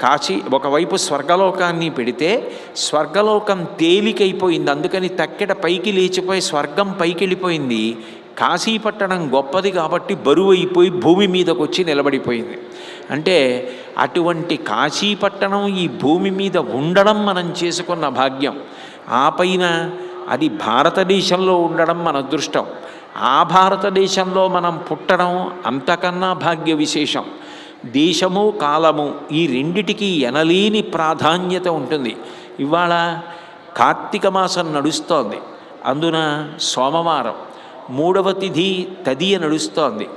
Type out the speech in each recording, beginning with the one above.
కాశీ ఒకవైపు స్వర్గలోకాన్ని పెడితే స్వర్గలోకం తేలికైపోయింది. అందుకని తక్కెట పైకి లేచిపోయి స్వర్గం పైకి వెళ్ళిపోయింది కాశీపట్టణం గొప్పది కాబట్టి బరువు అయిపోయి భూమి మీదకు వచ్చి నిలబడిపోయింది. అంటే అటువంటి కాశీపట్టణం ఈ భూమి మీద ఉండడం మనం చేసుకున్న భాగ్యం. ఆ పైన అది భారతదేశంలో ఉండడం మన అదృష్టం. ఆ భారతదేశంలో మనం పుట్టడం అంతకన్నా భాగ్య విశేషం దేశము కాలము ఈ రెండిటికి ఎనలేని ప్రాధాన్యత ఉంటుంది. ఇవాళ కార్తీక మాసం నడుస్తోంది. అందున సోమవారం మూడవ తిథి తదియ నడుస్తోంది.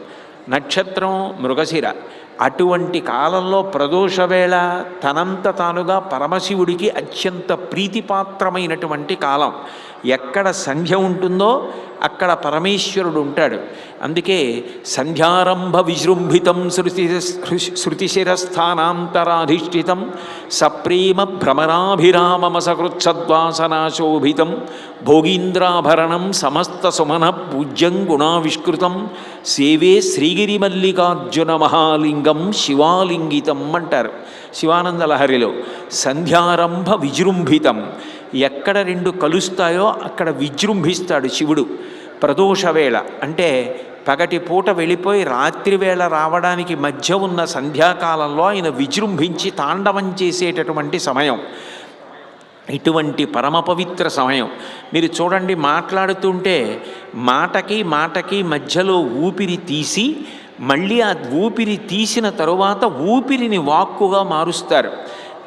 నక్షత్రం మృగశిర. అటువంటి కాలంలో ప్రదోషవేళ తనంత తానుగా పరమశివుడికి అత్యంత ప్రీతిపాత్రమైనటువంటి కాలం. ఎక్కడ సంధ్య ఉంటుందో అక్కడ పరమేశ్వరుడు ఉంటాడు. అందుకే సంధ్యారంభ విజృంభితం శృతి శృతిశిరస్థానాంతరాధిష్ఠితం సప్రేమ భ్రమరాభిరామమసకృత్సద్వాసనాశోభితం భోగీంద్రాభరణం సమస్త సుమన పూజ్యం గుణావిష్కృతం సేవే శ్రీగిరిమల్లికార్జున మహాలింగం శివాలింగితం అంటారు శివానంద లహరిలో సంధ్యారంభ విజృంభితం ఎక్కడ రెండు కలుస్తాయో అక్కడ విజృంభిస్తాడు శివుడు. ప్రదోష వేళ. అంటే పగటి పూట వెళ్ళిపోయి రాత్రి వేళ రావడానికి మధ్య ఉన్న సంధ్యాకాలంలో ఆయన విజృంభించి తాండవం చేసేటటువంటి సమయం. ఇటువంటి పరమ పవిత్ర సమయం. మీరు చూడండి మాట్లాడుతుంటే మాటకి మాటకి మధ్యలో ఊపిరి తీసి మళ్ళీ ఆ ఊపిరి తీసిన తరువాత ఊపిరిని వాక్కుగా మారుస్తారు.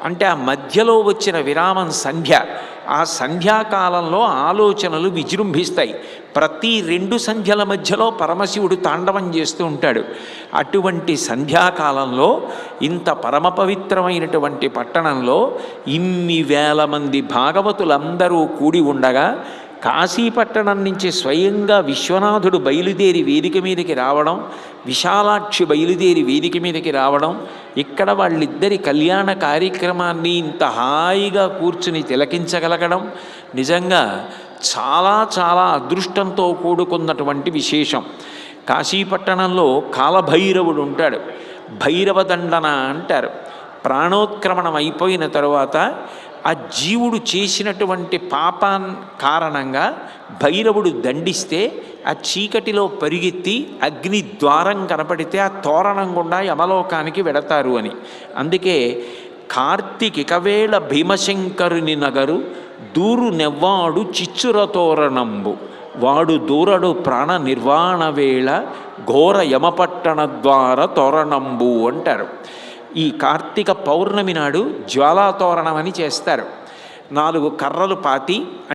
అంటే ఆ మధ్యలో వచ్చిన విరామం సంధ్య. ఆ సంధ్యాకాలంలో ఆలోచనలు విజృంభిస్తాయి. ప్రతి రెండు సంధ్యల మధ్యలో పరమశివుడు తాండవం చేస్తూ ఉంటాడు. అటువంటి సంధ్యాకాలంలో ఇంత పరమ పవిత్రమైనటువంటి పట్టణంలో ఇన్ని వేల మంది భాగవతులందరూ కూడి ఉండగా కాశీపట్టణం నుంచి స్వయంగా విశ్వనాథుడు బయలుదేరి వేదిక మీదకి రావడం విశాలాక్షి బయలుదేరి వేదిక మీదకి రావడం ఇక్కడ వాళ్ళిద్దరి కళ్యాణ కార్యక్రమాన్ని ఇంత హాయిగా కూర్చుని తిలకించగలగడం నిజంగా చాలా చాలా అదృష్టంతో కూడుకున్నటువంటి విశేషం. కాశీపట్టణంలో కాలభైరవుడు ఉంటాడు. భైరవ దండన అంటారు. ప్రాణోత్క్రమణం అయిపోయిన తరువాత ఆ జీవుడు చేసినటువంటి పాపాన్ కారణంగా భైరవుడు దండిస్తే ఆ చీకటిలో పరిగెత్తి అగ్ని ద్వారం కనపడితే ఆ తోరణం గుండా యమలోకానికి వెడతారు అని. అందుకే కార్తీకికవేళ భీమశంకరుని నగరు దూరు నెవ్వాడు చిచ్చుర తోరణంబు. వాడు దూరడు ప్రాణ నిర్వాణ వేళ ఘోర యమపట్టణ ద్వార తోరణంబు అంటారు. ఈ కార్తీక పౌర్ణమి నాడు జ్వాలాతోరణం అని చేస్తారు. నాలుగు కర్రలు పాతి